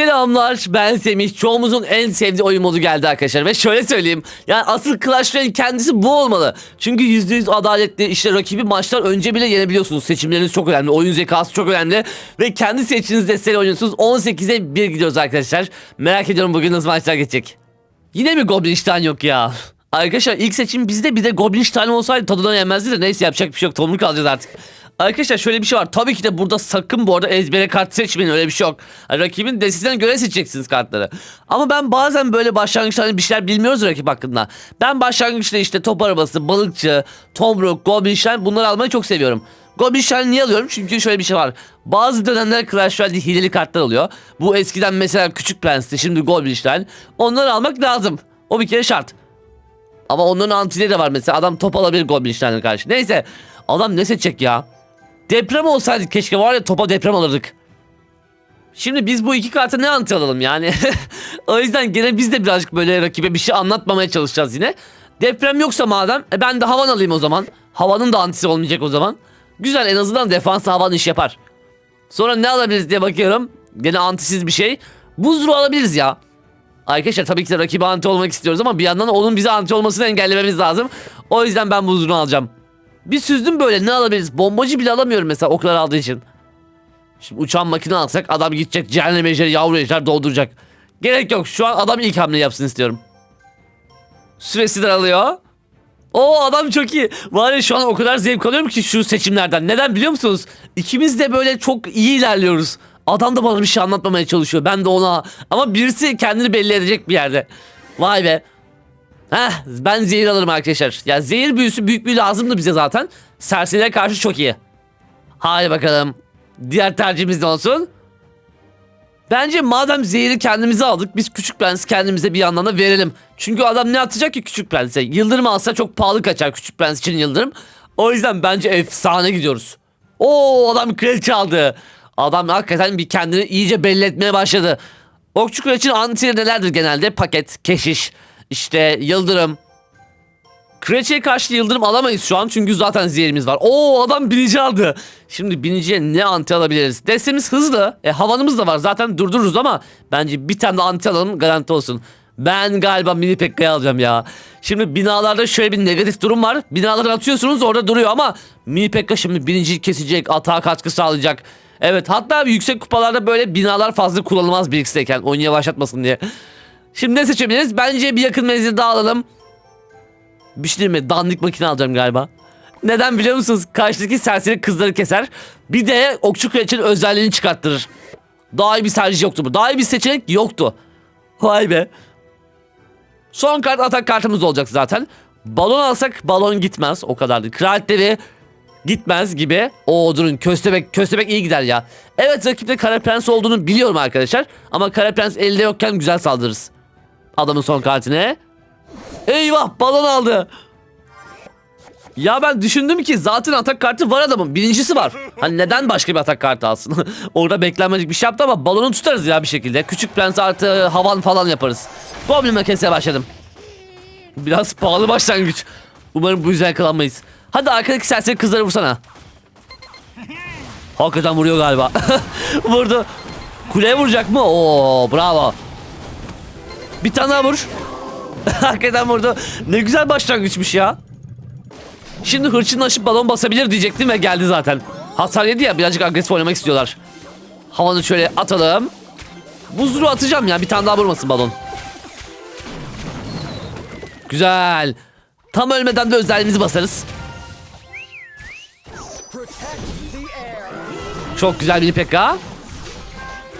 Selamlar ben Semih. Çoğumuzun en sevdiği oyun modu geldi arkadaşlar. Ve şöyle söyleyeyim. Yani asıl Clash Royale kendisi bu olmalı. Çünkü %100 adaletli işte rakibi maçlar önce bile yenebiliyorsunuz. Seçimleriniz çok önemli. Oyun zekası çok önemli. Ve kendi seçtiğiniz desteğiyle oynuyorsunuz. 18'e 1 gidiyoruz arkadaşlar. Merak ediyorum bugün nasıl maçlar geçecek. Yine mi Goblin Stein yok ya? Arkadaşlar ilk seçim bizde bir de Goblin Stein olsaydı tadından yenmezdi de neyse yapacak bir şey yok. Tomruk alacağız artık. Arkadaşlar şöyle bir şey var. Tabii ki de burada sakın bu arada ezbere kart seçmeyin öyle bir şey yok. Hani rakibin destesine göre seçeceksiniz kartları. Ama ben bazen böyle başlangıçta hani bir şeyler bilmiyoruz rakip hakkında. Ben başlangıçta işte top arabası, balıkçı, tomruk, goblin Stein bunları almayı çok seviyorum. Goblin Stein niye alıyorum? Çünkü şöyle bir şey var. Bazı dönemler Clash Royale'de hileli kartlar oluyor. Bu eskiden mesela Küçük Prens'ti şimdi Goblin Stein. Onları almak lazım. O bir kere şart. Ama onların antileri de var mesela. Adam top alabilir Goblin Stein'e karşı. Neyse. Adam ne seçecek ya? Deprem olsaydı keşke var ya topa deprem alırdık. Şimdi biz bu iki kartı ne anti alalım yani? o yüzden gene biz de birazcık böyle rakibe bir şey anlatmamaya çalışacağız yine. Deprem yoksa madem e ben de havan alayım o zaman. Havanın da antisi olmayacak o zaman. Güzel en azından defans havan iş yapar. Sonra ne alabiliriz diye bakıyorum. Gene antisiz bir şey. Buzru alabiliriz ya. Arkadaşlar tabii ki de rakibe anti olmak istiyoruz ama bir yandan da onun bize anti olmasını engellememiz lazım. O yüzden ben buzruğunu alacağım. Bir süzdüm böyle ne alabiliriz? Bombacı bile alamıyorum mesela oklar aldığı için. Şimdi uçan makine alsak adam gidecek cehennem ejderi yavru ejder dolduracak. Gerek yok şu an adam ilk hamle yapsın istiyorum. Süresi daralıyor. O adam çok iyi. Var ya şu an o kadar zevk alıyorum ki şu seçimlerden. Neden biliyor musunuz? İkimiz de böyle çok iyi ilerliyoruz. Adam da bana bir şey anlatmamaya çalışıyor. Ben de ona. Ama birisi kendini belli edecek bir yerde. Vay be. Heh, ben zehir alırım arkadaşlar. Ya zehir büyüsü büyük büyü lazımdı bize zaten. Serserilere karşı çok iyi. Hadi bakalım. Diğer tercihimiz ne olsun? Bence madem zehri kendimize aldık biz küçük prens kendimize bir yandan da verelim. Çünkü adam ne atacak ki küçük prense? Yıldırım alsa çok pahalı kaçar küçük prens için yıldırım. O yüzden bence efsane gidiyoruz. Oo adam kraliçe aldı. Adam hakikaten bir kendini iyice belli etmeye başladı. Okçu kraliçenin antileri nelerdir genelde? Paket, keşiş, işte yıldırım. Kraliçeye karşı yıldırım alamayız şu an çünkü zaten zehirimiz var. Oo adam binici aldı. Şimdi biniciye ne anti alabiliriz? Destemiz hızlı. E havanımız da var zaten durdururuz ama bence bir tane de anti alalım garanti olsun. Ben galiba mini pekka'yı alacağım ya. Şimdi binalarda şöyle bir negatif durum var. Binaları atıyorsunuz orada duruyor ama mini pekka şimdi biniciyi kesecek, atağa katkı sağlayacak. Evet hatta yüksek kupalarda böyle binalar fazla kullanılmaz bir ikisiyken oyunu yavaşlatmasın diye. Şimdi ne seçebiliriz? Bence bir yakın menzil daha alalım. Bir şey mi? Dandik makine alacağım galiba. Neden biliyor musunuz? Karşıdaki serseri kızları keser. Bir de okçu kraliçenin özelliğini çıkarttırır. Daha iyi bir tercih yoktu bu. Daha iyi bir seçenek yoktu. Vay be. Son kart atak kartımız olacak zaten. Balon alsak balon gitmez. O kadardı. Kraliçeleri gitmez gibi. O durun köstebek köstebek iyi gider ya. Evet rakipte kara prens olduğunu biliyorum arkadaşlar. Ama kara prens elde yokken güzel saldırırız. Adamın son kartine. Eyvah balon aldı. Ya ben düşündüm ki zaten atak kartı var adamın. Birincisi var. Hani neden başka bir atak kartı alsın? Orada beklenmedik bir şey yaptı ama balonu tutarız ya bir şekilde. Küçük prens artı havan falan yaparız. Goblin makinesine başladım. Biraz pahalı başlangıç. Umarım bu yüzden yakalanmayız. Hadi arkadaki serseri kızları vursana. Hakikaten vuruyor galiba. Vurdu. Kuleye vuracak mı? Oo bravo. Bir tane daha vur. Hakikaten vurdu. Ne güzel başlangıçmış ya. Şimdi hırçın aşıp balon basabilir diyecektim ve geldi zaten. Hasar yedi ya birazcık agresif oynamak istiyorlar. Havanı şöyle atalım. Buzuru atacağım ya bir tane daha vurmasın balon. Güzel. Tam ölmeden de özelliğimizi basarız. Çok güzel bir pekka.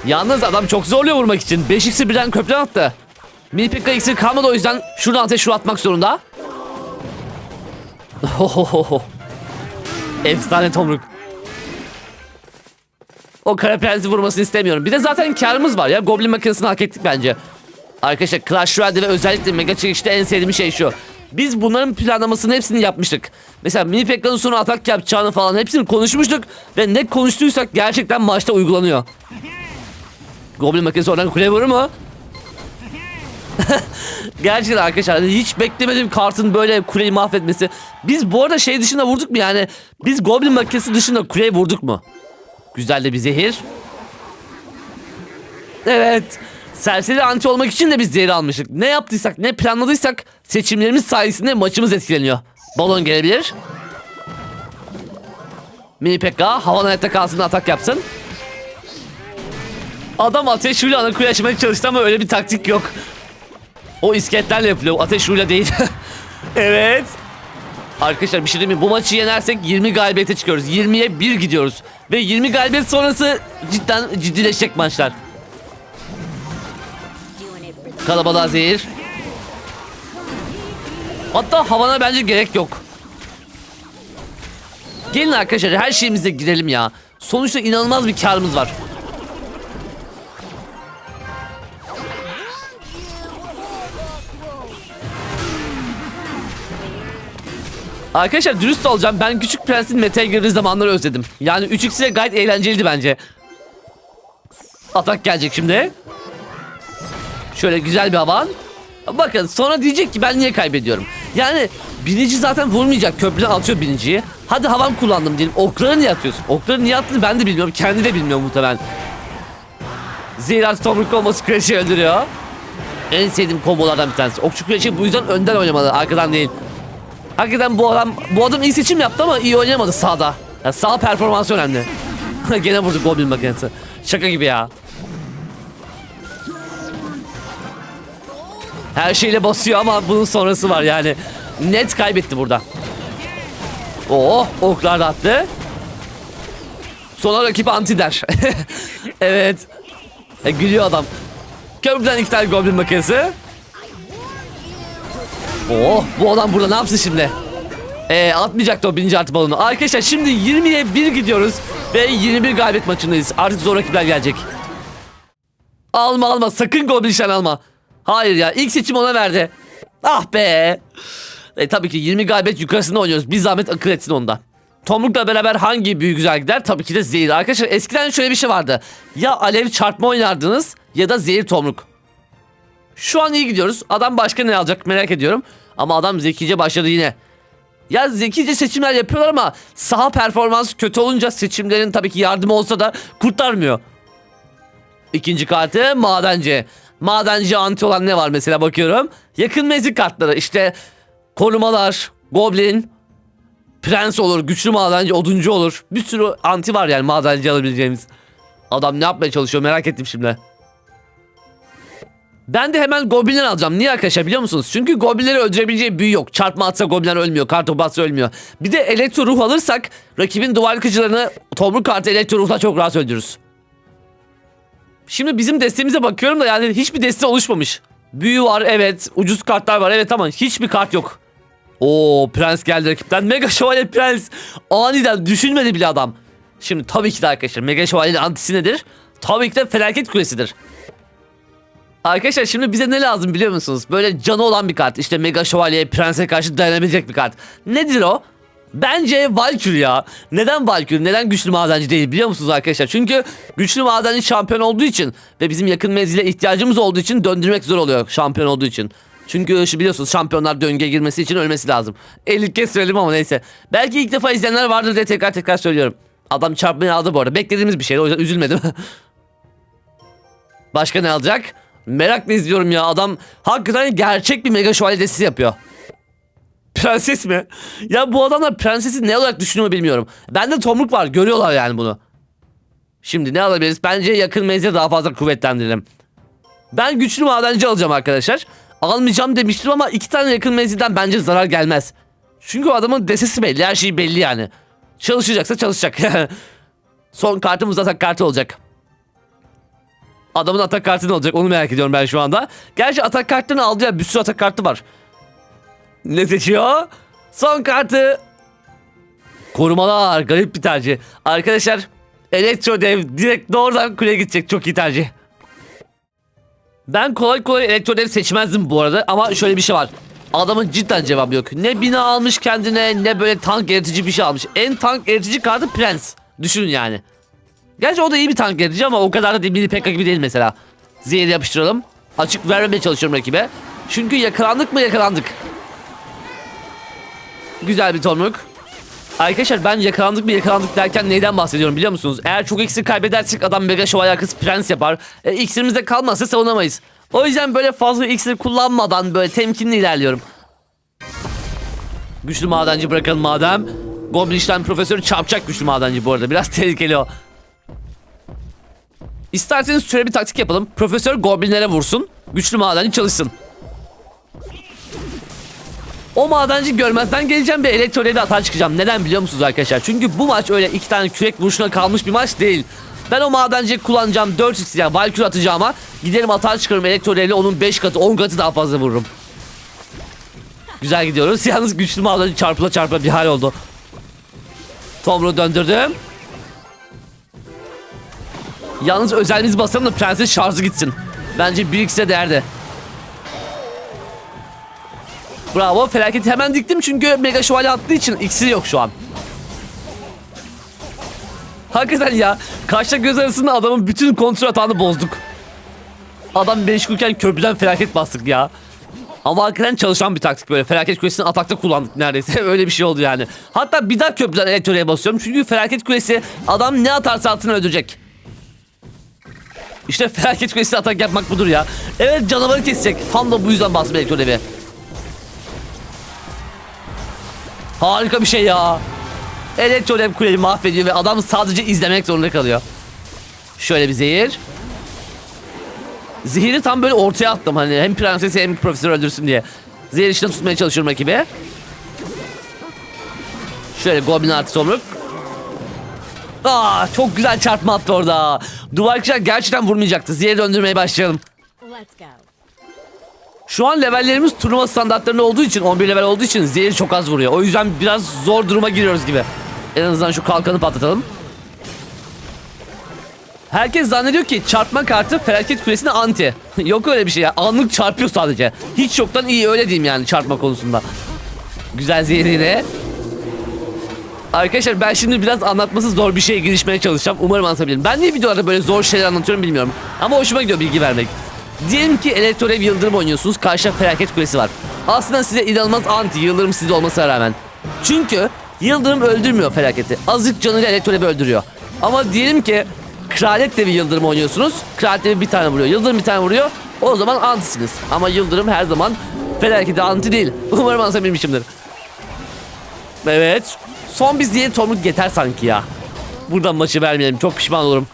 Yalnız adam çok zorluyor vurmak için. 5x'i birden köprüden attı. Mini pekka iksir kalmadı o yüzden şuradan ateş şuru atmak zorunda. Ohohoho. Efsane tomruk. O kara prensi vurmasını istemiyorum. Bir de zaten karımız var ya. Goblin makinesini hak ettik bence. Arkadaşlar Clash Royale'de ve özellikle Mega Çekiş'te en sevdiğim şey şu. Biz bunların planlamasını hepsini yapmıştık. Mesela mini Pekka'nın sonra atak yapacağını falan hepsini konuşmuştuk. Ve ne konuştuysak gerçekten maçta uygulanıyor. Goblin makinesi oradan kuleye vurur mu? Gerçekten arkadaşlar hani hiç beklemedim kartın böyle kuleyi mahvetmesi. Biz bu arada şey dışında vurduk mu yani? Biz Goblin makinesi dışında kuleyi vurduk mu? Güzel de bir zehir. Evet. Serseri anti olmak için de biz zehri almıştık. Ne yaptıysak, ne planladıysak seçimlerimiz sayesinde maçımız etkileniyor. Balon gelebilir. Mini Pekka havadan hayatta kalsın atak yapsın. Adam ateş rüyle ana kuyu açmaya çalıştı ama öyle bir taktik yok. O isketlerle yapılıyor. Ateş rüyle değil. evet. Arkadaşlar bir şey diyeyim mi? Bu maçı yenersek 20 galibiyete çıkıyoruz. 20'ye 1 gidiyoruz. Ve 20 galibiyet sonrası cidden ciddileşecek maçlar. Kalabalığa zehir. Hatta havana bence gerek yok. Gelin arkadaşlar her şeyimize girelim ya. Sonuçta inanılmaz bir karımız var. Arkadaşlar dürüst olacağım ben Küçük Prens'in meta'ya girdiği zamanları özledim. Yani 3x ile gayet eğlenceliydi bence. Atak gelecek şimdi. Şöyle güzel bir havan. Bakın sonra diyecek ki ben niye kaybediyorum. Yani binici zaten vurmayacak köprüden atıyor biniciyi. Hadi havan kullandım diyelim. Okları niye atıyorsun? Okları niye attığını ben de bilmiyorum. Kendi de bilmiyor muhtemelen. Zira tomruk olması Crash'i öldürüyor. En sevdiğim kombolardan bir tanesi. Okçu Crash'i bu yüzden önden oynamalı arkadan değil. Hakikaten bu adam bu adam iyi seçim yaptı ama iyi oynayamadı sağda. Yani sağ performansı önemli. Gene vurdu Goblin makinesi. Şaka gibi ya. Her şeyle basıyor ama bunun sonrası var yani. Net kaybetti burada. Oh oklar da attı. Sonra rakip anti der. evet. E, gülüyor adam. Köprüden iki tane goblin makinesi. Oh bu adam burada ne yapsın şimdi? Ee, atmayacaktı o birinci artı balonu. Arkadaşlar şimdi 20'ye 1 gidiyoruz. Ve 21 galibiyet maçındayız. Artık zor rakipler gelecek. Alma alma sakın goblin şen alma. Hayır ya ilk seçim ona verdi. Ah be. E, tabii ki 20 galibiyet yukarısında oynuyoruz. Bir zahmet akıl etsin onda. Tomruk'la beraber hangi büyü güzel gider? Tabii ki de zehir. Arkadaşlar eskiden şöyle bir şey vardı. Ya alev çarpma oynardınız ya da zehir tomruk. Şu an iyi gidiyoruz. Adam başka ne alacak merak ediyorum. Ama adam zekice başladı yine. Ya zekice seçimler yapıyorlar ama saha performansı kötü olunca seçimlerin tabii ki yardımı olsa da kurtarmıyor. İkinci kartı madenci. Madenci anti olan ne var mesela bakıyorum. Yakın mezi kartları işte korumalar, goblin, prens olur, güçlü madenci, oduncu olur. Bir sürü anti var yani madenci alabileceğimiz. Adam ne yapmaya çalışıyor merak ettim şimdi. Ben de hemen goblinler alacağım. Niye arkadaşlar biliyor musunuz? Çünkü goblinleri öldürebileceği büyü yok. Çarpma atsa goblinler ölmüyor. Kartopu atsa ölmüyor. Bir de elektro ruh alırsak rakibin duvar yıkıcılarını tomruk kartı elektro ruhla çok rahat öldürürüz. Şimdi bizim destemize bakıyorum da yani hiçbir deste oluşmamış. Büyü var evet. Ucuz kartlar var evet ama hiçbir kart yok. Oo prens geldi rakipten. Mega şövalye prens. Aniden düşünmedi bile adam. Şimdi tabii ki de arkadaşlar Mega şövalyenin antisi nedir? Tabii ki de felaket kulesidir. Arkadaşlar şimdi bize ne lazım biliyor musunuz? Böyle canı olan bir kart. İşte Mega Şövalye, Prens'e karşı dayanabilecek bir kart. Nedir o? Bence Valkyrie ya. Neden Valkyrie? Neden güçlü madenci değil biliyor musunuz arkadaşlar? Çünkü güçlü madenci şampiyon olduğu için ve bizim yakın menzile ihtiyacımız olduğu için döndürmek zor oluyor şampiyon olduğu için. Çünkü şu biliyorsunuz şampiyonlar döngüye girmesi için ölmesi lazım. 50 kez söyledim ama neyse. Belki ilk defa izleyenler vardır diye tekrar tekrar söylüyorum. Adam çarpmayı aldı bu arada. Beklediğimiz bir şeydi o yüzden üzülmedim. Başka ne alacak? Merakla izliyorum ya adam hakikaten gerçek bir mega şövalye destesi yapıyor. Prenses mi? Ya bu adamlar prensesi ne olarak düşünüyor bilmiyorum. Bende tomruk var görüyorlar yani bunu. Şimdi ne alabiliriz? Bence yakın menzile daha fazla kuvvetlendirelim. Ben güçlü madenci alacağım arkadaşlar. Almayacağım demiştim ama iki tane yakın menzilden bence zarar gelmez. Çünkü o adamın desesi belli her şey belli yani. Çalışacaksa çalışacak. Son kartımız atak kartı olacak. Adamın atak kartı ne olacak onu merak ediyorum ben şu anda. Gerçi atak kartlarını aldı ya bir sürü atak kartı var. Ne seçiyor? Son kartı. Korumalar garip bir tercih. Arkadaşlar Elektro Dev direkt doğrudan kuleye gidecek çok iyi tercih. Ben kolay kolay Elektro Dev seçmezdim bu arada ama şöyle bir şey var. Adamın cidden cevabı yok. Ne bina almış kendine ne böyle tank yaratıcı bir şey almış. En tank yaratıcı kartı Prens. Düşünün yani. Gerçi o da iyi bir tank yaratıcı ama o kadar da değil, Pekka gibi değil mesela. Zehir yapıştıralım. Açık vermemeye çalışıyorum rakibe. Çünkü yakalandık mı yakalandık. Güzel bir tomruk. Arkadaşlar ben yakalandık mı yakalandık derken neyden bahsediyorum biliyor musunuz? Eğer çok iksir kaybedersek adam mega şövalye arkası prens yapar. E, iksirimiz de kalmazsa savunamayız. O yüzden böyle fazla iksir kullanmadan böyle temkinli ilerliyorum. Güçlü madenci bırakalım madem. Goblin işlem profesörü çarpacak güçlü madenci bu arada. Biraz tehlikeli o. İsterseniz şöyle bir taktik yapalım. Profesör goblinlere vursun. Güçlü madenci çalışsın. O madenci görmezden geleceğim ve elektroliğe atar çıkacağım. Neden biliyor musunuz arkadaşlar? Çünkü bu maç öyle iki tane kürek vuruşuna kalmış bir maç değil. Ben o madenciyi kullanacağım 4x yani Valkyrie atacağıma giderim atar çıkarım elektroliğe onun 5 katı 10 katı daha fazla vururum. Güzel gidiyoruz. Yalnız güçlü madenci çarpıla çarpıla bir hal oldu. Tomru döndürdüm. Yalnız özelimizi basalım da prenses şarjı gitsin. Bence 1x'e değerdi. Bravo felaketi hemen diktim çünkü mega şövalye attığı için iksiri yok şu an. Hakikaten ya kaşla göz arasında adamın bütün kontrol atağını bozduk. Adam meşgulken köprüden felaket bastık ya. Ama hakikaten çalışan bir taktik böyle. Felaket kulesini atakta kullandık neredeyse. Öyle bir şey oldu yani. Hatta bir daha köprüden elektriğe basıyorum. Çünkü felaket kulesi adam ne atarsa atını öldürecek. İşte felaket kulesi atak yapmak budur ya. Evet canavarı kesecek. Tam da bu yüzden bastım elektrolevi. Harika bir şey ya. Elektrolev kuleyi mahvediyor ve adam sadece izlemek zorunda kalıyor. Şöyle bir zehir. Zehiri tam böyle ortaya attım hani hem prensesi hem profesör öldürsün diye. Zehir içinde tutmaya çalışıyorum rakibi. Şöyle goblin artı tomruk. Aa çok güzel çarpma attı orada. Duvarkçılar gerçekten vurmayacaktı. Zehir döndürmeye başlayalım. Let's go. Şu an levellerimiz turnuva standartlarında olduğu için 11 level olduğu için zehir çok az vuruyor. O yüzden biraz zor duruma giriyoruz gibi. En azından şu kalkanı patlatalım. Herkes zannediyor ki çarpma kartı felaket kulesine anti. Yok öyle bir şey ya. Anlık çarpıyor sadece. Hiç yoktan iyi öyle diyeyim yani çarpma konusunda. Güzel zehir yine. Arkadaşlar ben şimdi biraz anlatması zor bir şeye girişmeye çalışacağım. Umarım anlatabilirim. Ben niye videolarda böyle zor şeyler anlatıyorum bilmiyorum. Ama hoşuma gidiyor bilgi vermek. Diyelim ki Elektrorev Yıldırım oynuyorsunuz. Karşıda felaket kulesi var. Aslında size inanılmaz anti Yıldırım sizde olmasına rağmen. Çünkü Yıldırım öldürmüyor felaketi. Azıcık canıyla Elektrorev'i öldürüyor. Ama diyelim ki Kraliyet Devi Yıldırım oynuyorsunuz. Kraliyet Devi bir tane vuruyor. Yıldırım bir tane vuruyor. O zaman antisiniz. Ama Yıldırım her zaman felakete anti değil. Umarım anlatabilmişimdir. Evet. Son bir diye tomruk yeter sanki ya. Buradan maçı vermeyelim. Çok pişman olurum.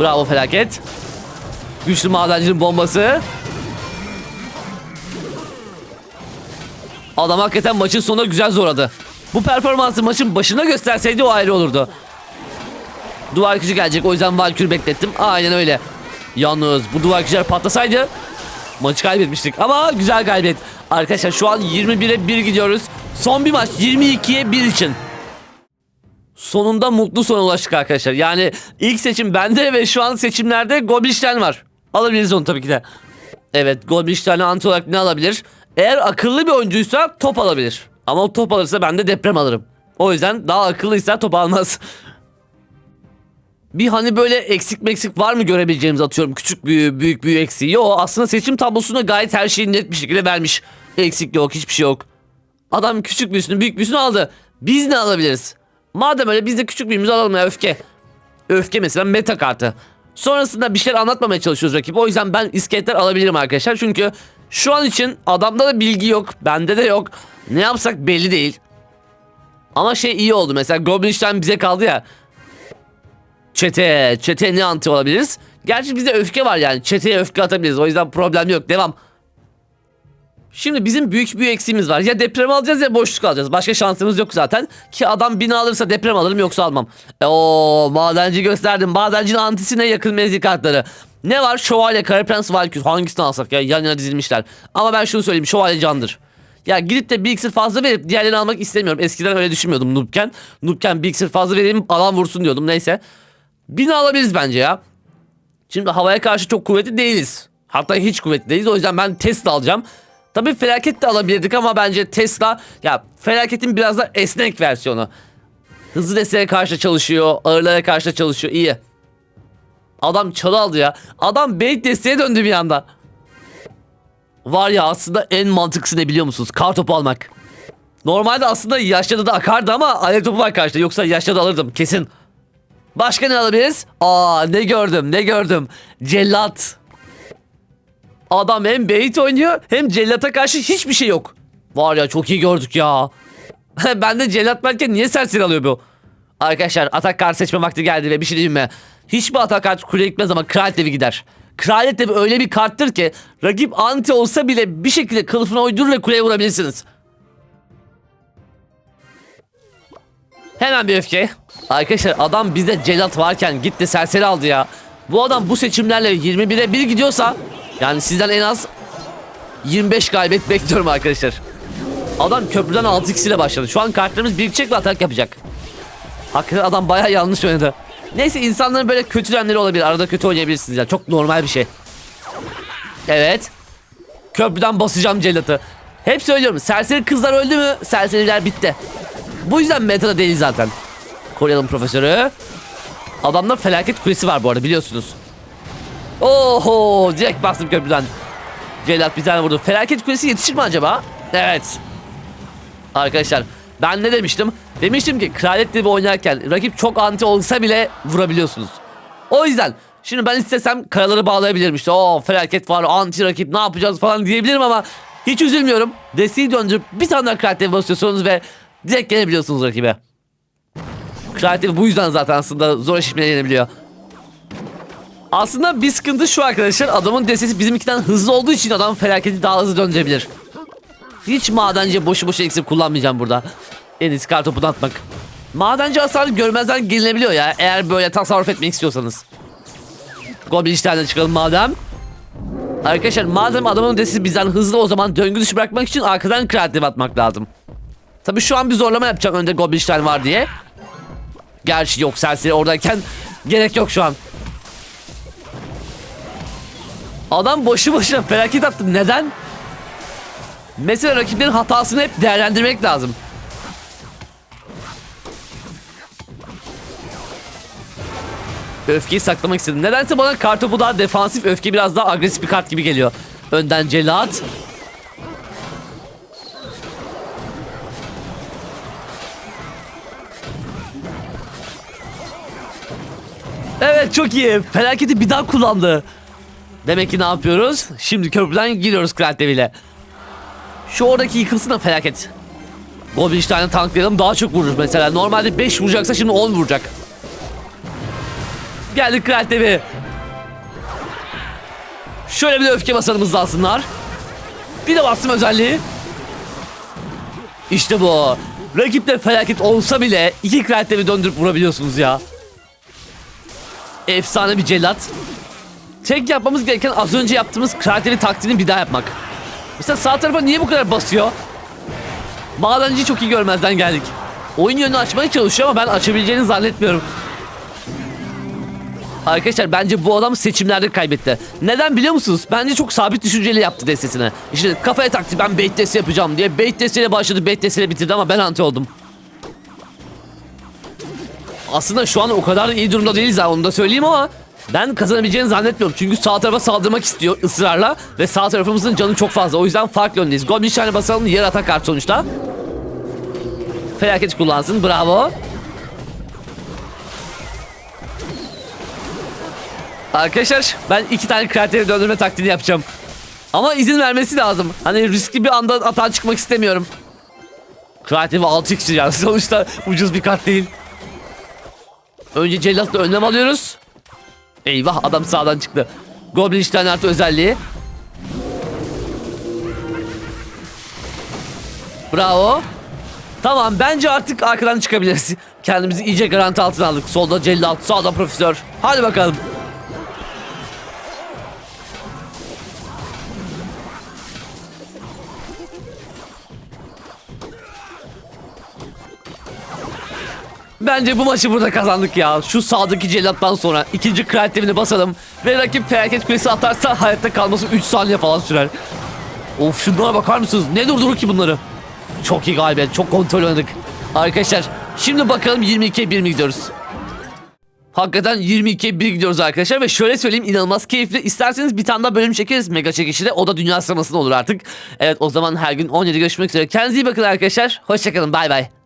Bravo felaket. Güçlü madencinin bombası. Adam hakikaten maçın sonunda güzel zorladı. Bu performansı maçın başına gösterseydi o ayrı olurdu. Duvar kıcı gelecek o yüzden Valkyrie beklettim. Aynen öyle. Yalnız bu duvar kıcılar patlasaydı maçı kaybetmiştik. Ama güzel kaybet. Arkadaşlar şu an 21'e 1 gidiyoruz. Son bir maç 22'ye 1 için. Sonunda mutlu sona ulaştık arkadaşlar. Yani ilk seçim bende ve şu an seçimlerde Goblinstein var. Alabiliriz onu tabii ki de. Evet Goblinstein'e anti olarak ne alabilir? Eğer akıllı bir oyuncuysa top alabilir. Ama o top alırsa ben de deprem alırım. O yüzden daha akıllıysa top almaz. Bir hani böyle eksik meksik var mı görebileceğimiz atıyorum küçük büyü büyük büyü eksiği. Yo aslında seçim tablosunda gayet her şeyi net bir şekilde vermiş. Eksik yok hiçbir şey yok. Adam küçük büyüsünü büyük büyüsünü aldı. Biz ne alabiliriz? Madem öyle biz de küçük büyümüzü alalım ya öfke. Öfke mesela meta kartı. Sonrasında bir şeyler anlatmamaya çalışıyoruz rakip. O yüzden ben iskeletler alabilirim arkadaşlar. Çünkü şu an için adamda da bilgi yok. Bende de yok. Ne yapsak belli değil. Ama şey iyi oldu. Mesela Goblinstein bize kaldı ya. Çete. Çete ne anti olabiliriz? Gerçi bizde öfke var yani. Çeteye öfke atabiliriz. O yüzden problem yok. Devam. Şimdi bizim büyük bir eksiğimiz var. Ya deprem alacağız ya boşluk alacağız. Başka şansımız yok zaten. Ki adam bina alırsa deprem alırım yoksa almam. E, o madenci gösterdim. Madencinin antisine yakın mezgi kartları. Ne var? Şövalye, Kara Prens, Valkür. Hangisini alsak ya? Yan yana dizilmişler. Ama ben şunu söyleyeyim. Şövalye candır. Ya gidip de bir iksir fazla verip diğerlerini almak istemiyorum. Eskiden öyle düşünmüyordum noobken. Noobken bir iksir fazla vereyim alan vursun diyordum. Neyse. Bina alabiliriz bence ya. Şimdi havaya karşı çok kuvvetli değiliz. Hatta hiç kuvvetli değiliz. O yüzden ben Tesla alacağım. Tabii felaket de alabilirdik ama bence Tesla ya felaketin biraz da esnek versiyonu. Hızlı desteğe karşı çalışıyor, ağırlara karşı çalışıyor. iyi. Adam çalı aldı ya. Adam bait desteğe döndü bir anda. Var ya aslında en mantıklısı ne biliyor musunuz? Kar topu almak. Normalde aslında yaşlıda da akardı ama alev topu var karşıda. Yoksa yaşlıda alırdım kesin. Başka ne alabiliriz? Aa ne gördüm ne gördüm. Cellat. Adam hem bait oynuyor hem cellata karşı hiçbir şey yok. Var ya çok iyi gördük ya. ben de cellat varken niye serseri alıyor bu? Arkadaşlar atak kartı seçme vakti geldi ve bir şey diyeyim mi? Hiçbir atak kartı kuleye gitmez ama kraliyet devi gider. Kraliyet devi öyle bir karttır ki rakip anti olsa bile bir şekilde kılıfına uydurur ve kuleye vurabilirsiniz. Hemen bir öfke. Arkadaşlar adam bizde cellat varken gitti serseri aldı ya. Bu adam bu seçimlerle 21'e 1 gidiyorsa yani sizden en az 25 galibiyet bekliyorum arkadaşlar. Adam köprüden 6 ile başladı. Şu an kartlarımız birikecek ve atak yapacak. Hakikaten adam bayağı yanlış oynadı. Neyse insanların böyle kötü yönleri olabilir. Arada kötü oynayabilirsiniz ya. Çok normal bir şey. Evet. Köprüden basacağım cellatı. Hep söylüyorum. Serseri kızlar öldü mü? Serseriler bitti. Bu yüzden metada değil zaten. Koruyalım profesörü. Adamda felaket kulesi var bu arada biliyorsunuz. Oho direkt bastım köprüden. Cellat bir tane vurdu. Felaket kulesi yetişir mi acaba? Evet. Arkadaşlar ben ne demiştim? Demiştim ki kraliyet gibi oynarken rakip çok anti olsa bile vurabiliyorsunuz. O yüzden şimdi ben istesem kayaları bağlayabilirim işte. O felaket var anti rakip ne yapacağız falan diyebilirim ama hiç üzülmüyorum. Desteği döndürüp bir tane daha kraliyet basıyorsunuz ve direkt gelebiliyorsunuz rakibe. Kraliyet bu yüzden zaten aslında zor eşitmeye yenebiliyor. Aslında bir sıkıntı şu arkadaşlar adamın destesi bizimkinden hızlı olduğu için adam felaketi daha hızlı döndürebilir. Hiç madenci boşu boşu eksik kullanmayacağım burada. En iyisi kartopunu atmak. Madenci hasarı görmezden gelinebiliyor ya eğer böyle tasarruf etmek istiyorsanız. Goblin işlerden çıkalım madem. Arkadaşlar madem adamın destesi bizden hızlı o zaman döngü dışı bırakmak için arkadan kreatif atmak lazım. Tabi şu an bir zorlama yapacağım önde Goblin var diye. Gerçi yok serseri oradayken gerek yok şu an. Adam boşu boşuna felaket attı. Neden? Mesela rakiplerin hatasını hep değerlendirmek lazım. Öfkeyi saklamak istedim. Nedense bana kartopu daha defansif, öfke biraz daha agresif bir kart gibi geliyor. Önden celat. Evet çok iyi. Felaketi bir daha kullandı. Demek ki ne yapıyoruz? Şimdi köprüden giriyoruz Kraliyet ile. Şu oradaki yıkılsın da felaket. Goblin tane tanklayalım daha çok vurur mesela. Normalde 5 vuracaksa şimdi 10 vuracak. Geldik Kraliyet Devi. Şöyle bir de öfke basalımız alsınlar. Bir de bastım özelliği. İşte bu. Rakipte felaket olsa bile iki Kraliyet Devi döndürüp vurabiliyorsunuz ya. Efsane bir cellat. Tek yapmamız gereken az önce yaptığımız krateri taktiğini bir daha yapmak. Mesela sağ tarafa niye bu kadar basıyor? Madenciyi çok iyi görmezden geldik. Oyun yönünü açmaya çalışıyor ama ben açabileceğini zannetmiyorum. Arkadaşlar bence bu adam seçimlerde kaybetti. Neden biliyor musunuz? Bence çok sabit düşünceli yaptı destesini. İşte kafaya taktı ben bait destesi yapacağım diye. Bait desteyle başladı, bait desteyle bitirdi ama ben anti oldum. Aslında şu an o kadar iyi durumda değiliz ha onu da söyleyeyim ama ben kazanabileceğini zannetmiyorum. Çünkü sağ tarafa saldırmak istiyor ısrarla ve sağ tarafımızın canı çok fazla. O yüzden farklı öndeyiz. Goblin şahane basalım yer atak kart sonuçta. Felaket kullansın. Bravo. Arkadaşlar ben iki tane karakteri döndürme taktiğini yapacağım. Ama izin vermesi lazım. Hani riskli bir anda atağa çıkmak istemiyorum. Kreatif 6x yani sonuçta ucuz bir kart değil. Önce cellatla önlem alıyoruz. Eyvah adam sağdan çıktı. Goblin artı özelliği. Bravo. Tamam bence artık arkadan çıkabiliriz. Kendimizi iyice garanti altına aldık. Solda cellat, sağda profesör. Hadi bakalım. Bence bu maçı burada kazandık ya. Şu sağdaki cellattan sonra ikinci kreatifini basalım. Ve rakip felaket kulesi atarsa hayatta kalması 3 saniye falan sürer. Of şunlara bakar mısınız? Ne durdurur ki bunları? Çok iyi galibiyet. Çok kontrol oynadık. Arkadaşlar şimdi bakalım 22'ye 1 mi gidiyoruz? Hakikaten 22'ye 1 gidiyoruz arkadaşlar ve şöyle söyleyeyim inanılmaz keyifli. İsterseniz bir tane daha bölüm çekeriz mega çekişi O da dünya sıralamasında olur artık. Evet o zaman her gün 17 görüşmek üzere. Kendinize iyi bakın arkadaşlar. Hoşçakalın bay bay.